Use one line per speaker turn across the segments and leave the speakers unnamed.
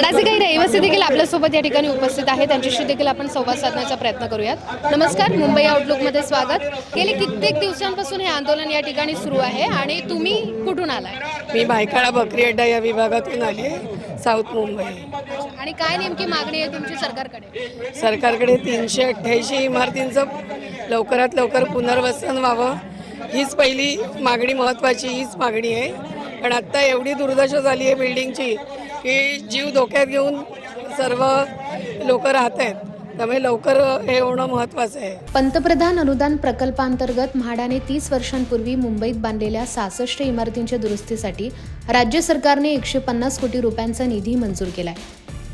म्हाडाचे काही रहिवासी देखील आपल्यासोबत या ठिकाणी उपस्थित आहेत. त्यांच्याशी देखील आपण संवाद साधण्याचा प्रयत्न करूयात. नमस्कार मुंबई आउटलुकमध्ये स्वागत. गेले कित्येक दिवसांपासून हे आंदोलन या ठिकाणी सुरू आहे आणि तुम्ही कुठून आलाय?
मी भायखळा बकरी अड्डा या विभागातून आली आहे साऊथ मुंबई.
आणि काय नेमकी मागणी आहे तुमची सरकारकडे?
सरकारकडे तीनशे अठ्ठ्याऐंशी इमारतींचं लवकरात लवकर पुनर्वसन व्हावं. हीच पहिली मागणी महत्त्वाची हीच मागणी आहे. पण आत्ता एवढी दुर्दशा झाली आहे बिल्डिंगची की जीव धोक्यात घेऊन सर्व लोक राहत आहेत. त्यामुळे लवकर हे होणं महत्वाचं आहे.
पंतप्रधान अनुदान प्रकल्पांतर्गत म्हाडाने तीस वर्षांपूर्वी मुंबईत बांधलेल्या सहासष्ट इमारतींच्या दुरुस्तीसाठी राज्य सरकारने एकशे पन्नास कोटी रुपयांचा निधी मंजूर केलाय.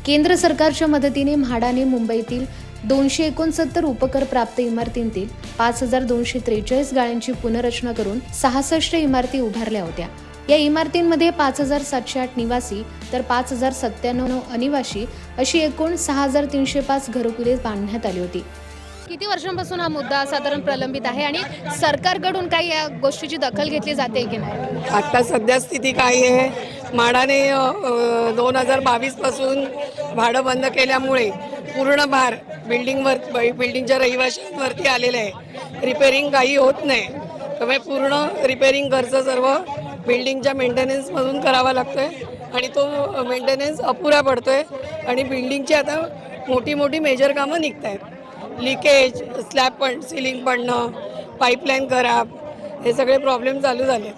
केंद्र सरकारच्या मदतीने म्हाडाने मुंबईतील दोनशे एकोणसत्तर उपकर प्राप्त इमारतींतील पाच हजार दोनशे त्रेचाळीस गाळ्यांची पुनर्रचना करून सहासष्ट इमारती उभारल्या होत्या. या इमारतींमध्ये पाच हजार सातशे आठ निवासी तर पाच हजार सत्त्याण्णव अनिवासी अशी एकूण सहा हजार तीनशे पाच घरकुले बांधण्यात आली होती. किती वर्षांपासून हा मुद्दा साधारण प्रलंबित आहे आणि सरकारकडून काही या गोष्टीची दखल घेतली जाते की नाही?
आत्ता सध्या स्थिती काय आहे? म्हाडाने दोन हजार बावीसपासून भाडं बंद केल्यामुळे पूर्ण भार बिल्डिंगवर बिल्डिंगच्या रहिवाशांवरती आलेलं आहे. रिपेरिंग काही होत नाही. त्यामुळे पूर्ण रिपेरिंग खर्च सर्व बिल्डिंगच्या मेंटेनन्समधून करावा लागतो आहे आणि तो मेंटेनन्स अपुरा पडतो आहे आणि बिल्डिंगची आता मोठी मोठी मेजर कामं निघत आहेत लिकेज स्लॅब पण सिलिंग पडणं पाईपलाईन खराब हे सगळे प्रॉब्लेम चालू झाले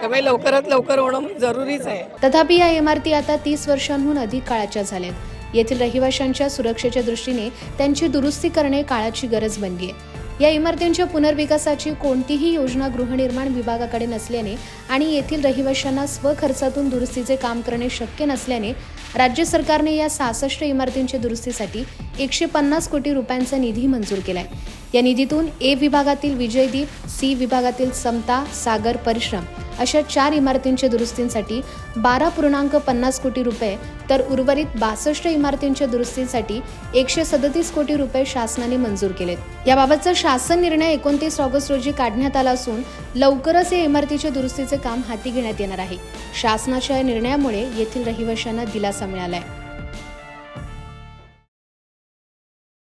त्यामुळे लवकरात लवकर होणं जरुरीच आहे.
तथापि या इमारती आता तीस वर्षांहून अधिक काळाच्या झाल्यात. येथील रहिवाशांच्या सुरक्षेच्या दृष्टीने त्यांची दुरुस्ती करणे काळाची गरज बनली आहे या इमारतींच्या पुनर्विकासाची कोणतीही योजना गृहनिर्माण विभागाकडे नसल्याने आणि येथील रहिवाशांना स्वखर्चातून दुरुस्तीचे काम करणे शक्य नसल्याने राज्य सरकारने या सहासष्ट इमारतींच्या दुरुस्तीसाठी एकशे पन्नास कोटी रुपयांचा निधी मंजूर केलाय. या निधीतून ए विभागातील विजयदीप सी विभागातील समता सागर परिश्रम अशा चार इमारतींच्या दुरुस्तींसाठी बारा पूर्णांक पन्नास कोटी रुपये तर उर्वरित बासष्ट इमारतींच्या दुरुस्तींसाठी एकशे सदतीस कोटी रुपये शासनाने मंजूर केलेत. याबाबतचा शासन निर्णय एकोणतीस ऑगस्ट रोजी काढण्यात आला असून लवकरच या इमारतीच्या दुरुस्तीचे काम हाती घेण्यात येणार आहे. शासनाच्या या निर्णयामुळे येथील रहिवाशांना दिलासा मिळाला आहे